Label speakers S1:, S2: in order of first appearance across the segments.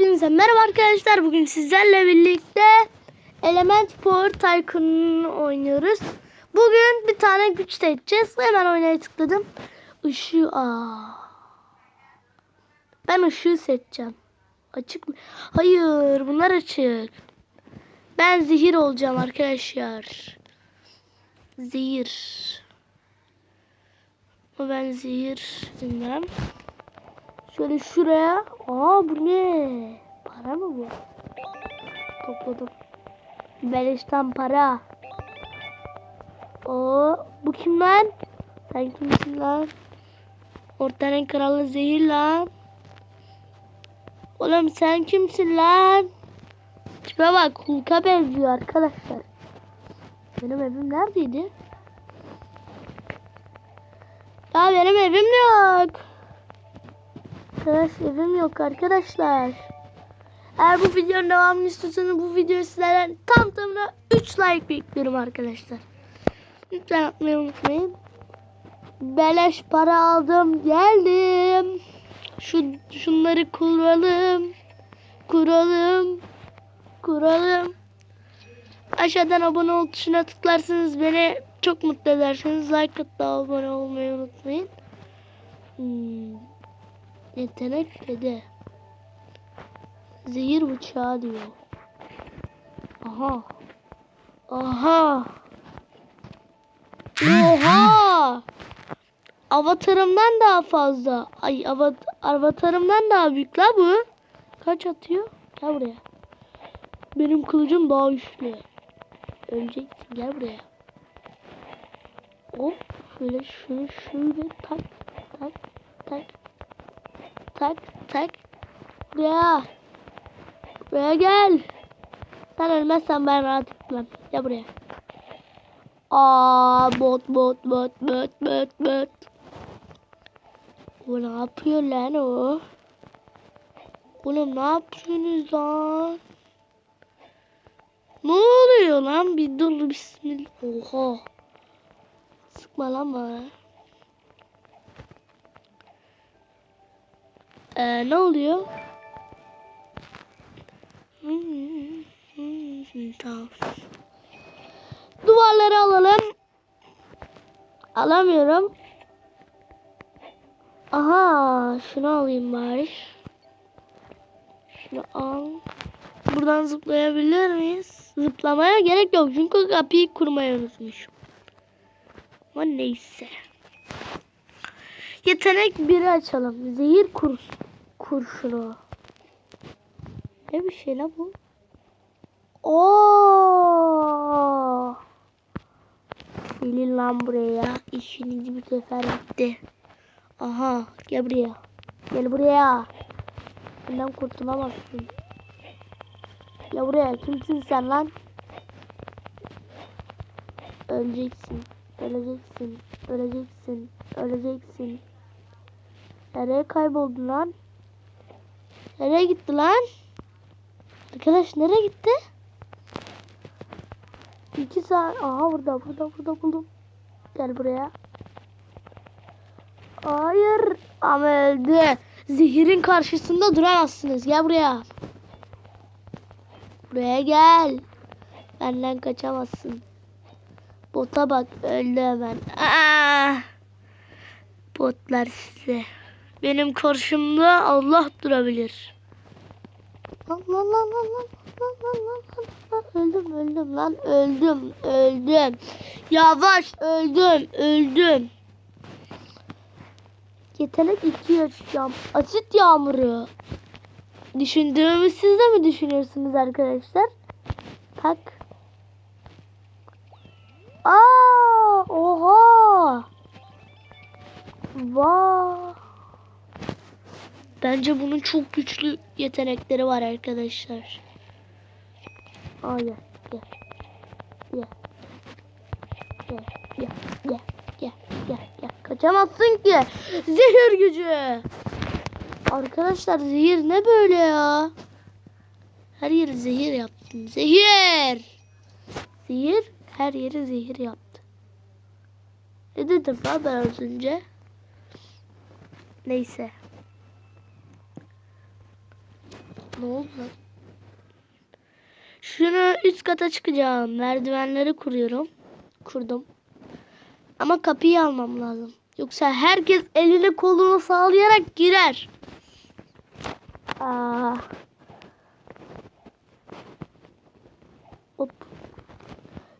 S1: Hepinize merhaba arkadaşlar. Bugün sizlerle birlikte Element Power Tycoon oynuyoruz. Bugün bir tane güç seçeceğiz. Hemen oynaya tıkladım. Işığı aa. Ben ışığı seçeceğim. Açık mı? Hayır, bunlar açık. Ben zehir olacağım arkadaşlar. Zehir. Ama ben zehir bilmem. Şöyle şuraya. Aa bu ne? Para mı bu? Topladım. Beleşten para. Oo bu kim lan? Sen kimsin lan? Ortanın kralı zehir lan. Oğlum sen kimsin lan? Tipe bak Hulk'a benziyor arkadaşlar. Benim evim neredeydi? Ya benim evim yok. Arkadaş evim yok arkadaşlar. Eğer bu videonun devamını istiyorsanız bu videoyu sizlerden tam tamına 3 like bekliyorum arkadaşlar. Lütfen atmayı unutmayın. Beleş para aldım geldim. Şu şunları kuralım. Kuralım. Kuralım. Aşağıdan abone ol tuşuna tıklarsanız beni çok mutlu edersiniz. Like atıp da abone olmayı unutmayın. Hmm. Yetenek dedi. Zehir bıçağı diyor. Aha. Aha. Oha. Avatarımdan daha fazla. Ay avat avatarımdan daha büyük la bu. Kaç atıyor? Gel buraya. Benim kılıcım daha güçlü. Öleceksin gel buraya. Hop şöyle şöyle şöyle tak tak tak. Buraya. Buraya gel. Sen ölmezsen ben rahat etmem. Gel buraya. Aa bot bot bot bot bot bot. O ne yapıyor lan o? Oğlum ne yapıyorsunuz lan? Ne oluyor lan? Bir dur bismillah. Oha. Sıkma lan bana. Ee, ne oluyor? Duvarları alalım. Alamıyorum. Aha, şunu alayım bari. Şunu al. Buradan zıplayabilir miyiz? Zıplamaya gerek yok çünkü kapıyı kurmayı unutmuşum. Ama neyse. Yetenek biri açalım. Zehir kur kurşunu. Ne bir şey la bu? Oo! Gelin lan buraya. İşiniz bir sefer bitti. Aha gel buraya. Gel buraya. Benden kurtulamazsın. Gel buraya. Kimsin sen lan? Öleceksin. Öleceksin. Öleceksin. Öleceksin. Nereye kayboldun lan? Nereye gitti lan? Arkadaş nereye gitti? İki saat. Aha burada burada burada buldum. Gel buraya. Hayır. Ama öldü. Zehirin karşısında duramazsınız. Gel buraya. Buraya gel. Benden kaçamazsın. Bota bak öldü hemen. Aa! Botlar size. Benim karşımda Allah durabilir. Allah Allah Allah Allah öldüm öldüm lan öldüm öldüm. Yavaş öldüm öldüm. Yetenek iki açacağım. Asit yağmuru. Düşündüğümü siz de mi düşünüyorsunuz arkadaşlar? Bak. Aa, oha. Vay. Bence bunun çok güçlü yetenekleri var arkadaşlar. Aa gel gel. Gel. Gel gel gel gel gel. Kaçamazsın ki. Zehir gücü. Arkadaşlar zehir ne böyle ya? Her yeri zehir yaptım. Zehir. Zehir her yeri zehir yaptı. Ne dedim ben az önce? Neyse. Ne oldu lan? Şunu üst kata çıkacağım. Merdivenleri kuruyorum. Kurdum. Ama kapıyı almam lazım. Yoksa herkes elini kolunu sallayarak girer. Aa. Hop.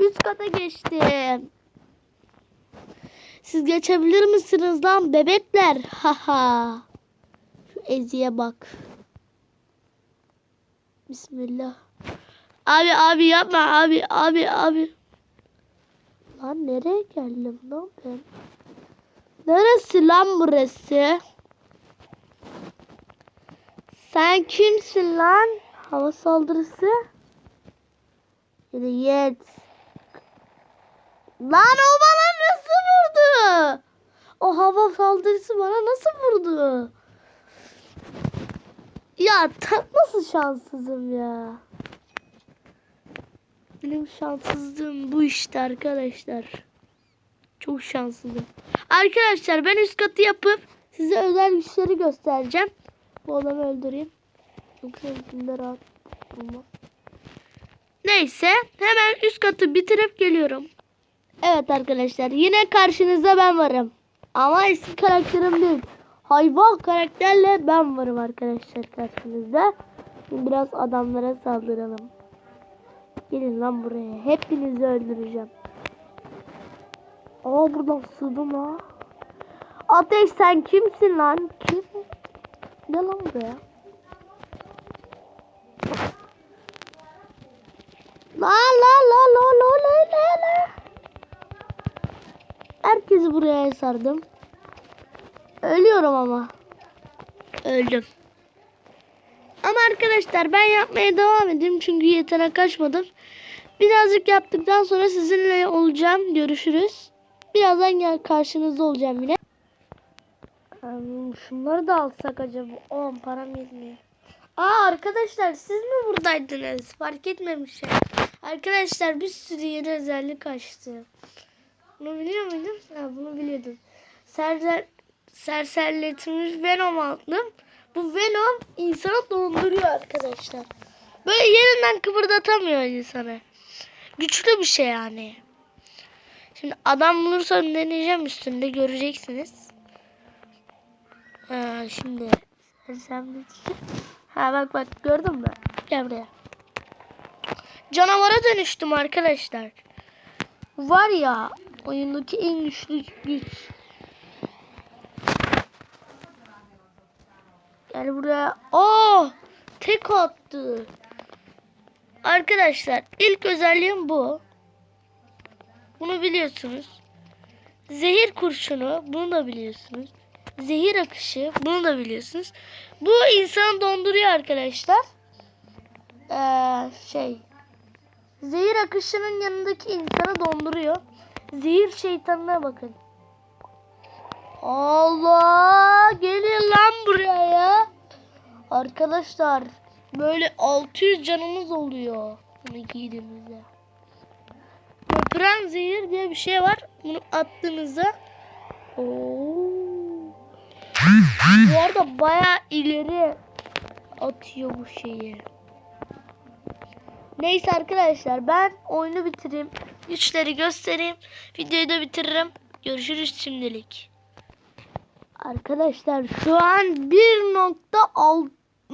S1: Üst kata geçtim. Siz geçebilir misiniz lan bebekler? Haha. Şu Ezi'ye bak. Bismillah. Abi abi yapma abi abi abi. Lan nereye geldim lan ben? Neresi lan burası? Sen kimsin lan? Hava saldırısı. Yürü yet. Lan o bana nasıl vurdu? O hava saldırısı bana nasıl vurdu? Ya ta- nasıl şanssızım ya? Benim şanssızlığım bu işte arkadaşlar. Çok şanssızım. Arkadaşlar ben üst katı yapıp size özel güçleri göstereceğim. Bu adamı öldüreyim. Yoksa üstünde rahat olmaz. Neyse hemen üst katı bitirip geliyorum. Evet arkadaşlar yine karşınızda ben varım. Ama eski karakterim değil. Hayvan karakterle ben varım arkadaşlar karşınızda. Biraz adamlara saldıralım. Gelin lan buraya. Hepinizi öldüreceğim. Aa buradan sığdım ha. Ateş sen kimsin lan? Kim? Ne lan buraya? La la la la la la la la. Herkesi buraya sardım. Ölüyorum ama. Öldüm. Ama arkadaşlar ben yapmaya devam edeyim çünkü yetenek kaçmadım. Birazcık yaptıktan sonra sizinle olacağım. Görüşürüz. Birazdan gel karşınızda olacağım yine. Şunları da alsak acaba? 10 param yetmiyor. Aa arkadaşlar siz mi buradaydınız? Fark etmemişim. Arkadaşlar bir sürü yeni özellik açtı. Bunu biliyor muydun? Ha, bunu biliyordum. Serser, serserletilmiş Venom aldım. Bu Venom insanı donduruyor arkadaşlar. Böyle yerinden kıpırdatamıyor insanı. Güçlü bir şey yani. Şimdi adam bulursam deneyeceğim üstünde göreceksiniz. Ha, şimdi sersemletici. Ha bak bak gördün mü? Gel buraya. Canavara dönüştüm arkadaşlar. Var ya oyundaki en güçlü güç. Gel buraya. Oh! Tek attı. Arkadaşlar ilk özelliğim bu. Bunu biliyorsunuz. Zehir kurşunu bunu da biliyorsunuz. Zehir akışı bunu da biliyorsunuz. Bu insanı donduruyor arkadaşlar. Ee, şey. Zehir akışının yanındaki insanı donduruyor. Zehir şeytanına bakın. Allah gelin lan buraya ya. Arkadaşlar böyle 600 canımız oluyor bunu giydiğimizde. Köpüren zehir diye bir şey var. Bunu attığınızda Oo. Bu arada baya ileri atıyor bu şeyi. Neyse arkadaşlar ben oyunu bitireyim. Güçleri göstereyim. Videoyu da bitiririm. Görüşürüz şimdilik. Arkadaşlar şu an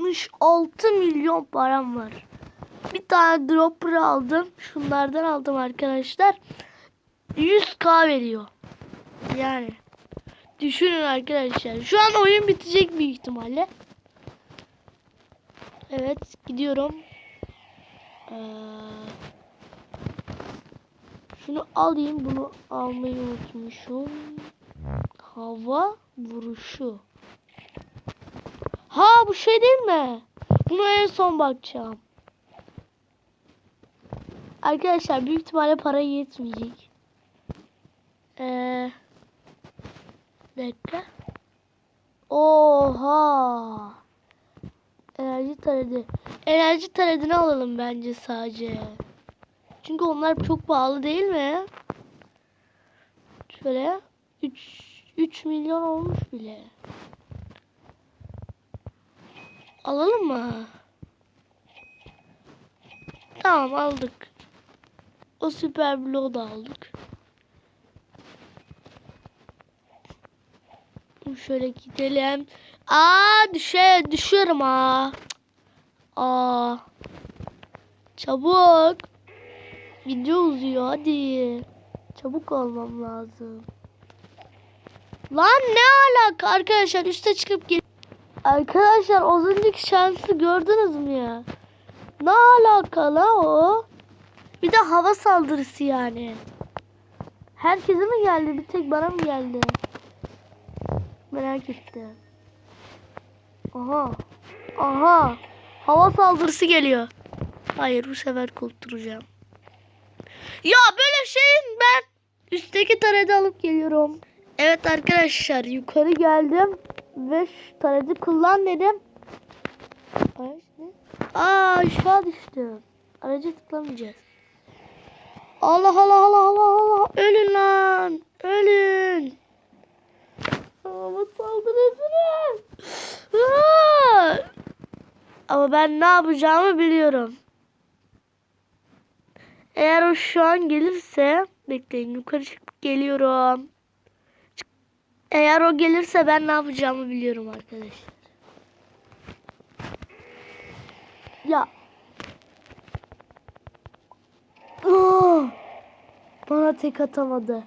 S1: 1.66 milyon param var. Bir tane dropper aldım. Şunlardan aldım arkadaşlar. 100k veriyor. Yani. Düşünün arkadaşlar. Şu an oyun bitecek büyük ihtimalle. Evet gidiyorum. Ee, şunu alayım. Bunu almayı unutmuşum. Hava vuruşu. Ha bu şey değil mi? Bunu en son bakacağım. Arkadaşlar büyük ihtimalle para yetmeyecek. Ee, dakika. Oha. Enerji taledi. Enerji taledini alalım bence sadece. Çünkü onlar çok pahalı değil mi? Şöyle 3 3 milyon olmuş bile. Alalım mı? Tamam aldık. O süper bloğu da aldık. Şöyle gidelim. Aa düşe düşüyorum ha. Aa. Çabuk. Video uzuyor hadi. Çabuk olmam lazım. Lan ne alaka arkadaşlar üste çıkıp gel. Arkadaşlar az önceki şansı gördünüz mü ya? Ne alaka la o? Bir de hava saldırısı yani. Herkese mi geldi? Bir tek bana mı geldi? Merak ettim. Aha. Aha. Hava saldırısı geliyor. Hayır bu sefer kurtulacağım. Ya böyle şeyin ben üstteki tarede alıp geliyorum. Evet arkadaşlar yukarı geldim ve şu taredi kullan dedim. Araç ne? Aa aşağı düştüm. Araca tıklamayacağız. Allah Allah Allah Allah Allah. Ölün lan. Ölün. Ama saldırırsınız. Aa! Ama ben ne yapacağımı biliyorum. Eğer o şu an gelirse bekleyin yukarı çıkıp geliyorum. Eğer o gelirse ben ne yapacağımı biliyorum arkadaşlar. Ya. Oh! Bana tek atamadı.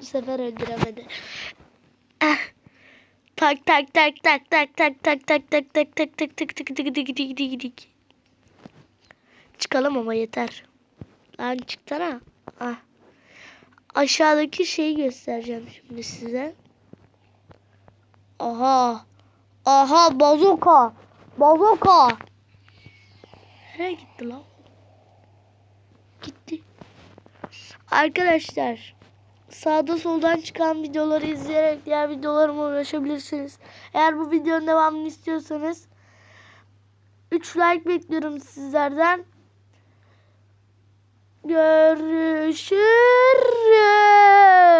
S1: Bu sefer öldüremedi. Ah. Tak tak tak tak tak tak tak tak tak tak tak tak tak tak tak tak tak tak Çıkalım ama yeter. Lan çıksana. Ah. Aşağıdaki şeyi göstereceğim şimdi size. Aha. Aha bazoka. Bazoka. Nereye gitti lan? Gitti. Arkadaşlar sağda soldan çıkan videoları izleyerek diğer videolarıma ulaşabilirsiniz. Eğer bu videonun devamını istiyorsanız 3 like bekliyorum sizlerden. Görüşürüz.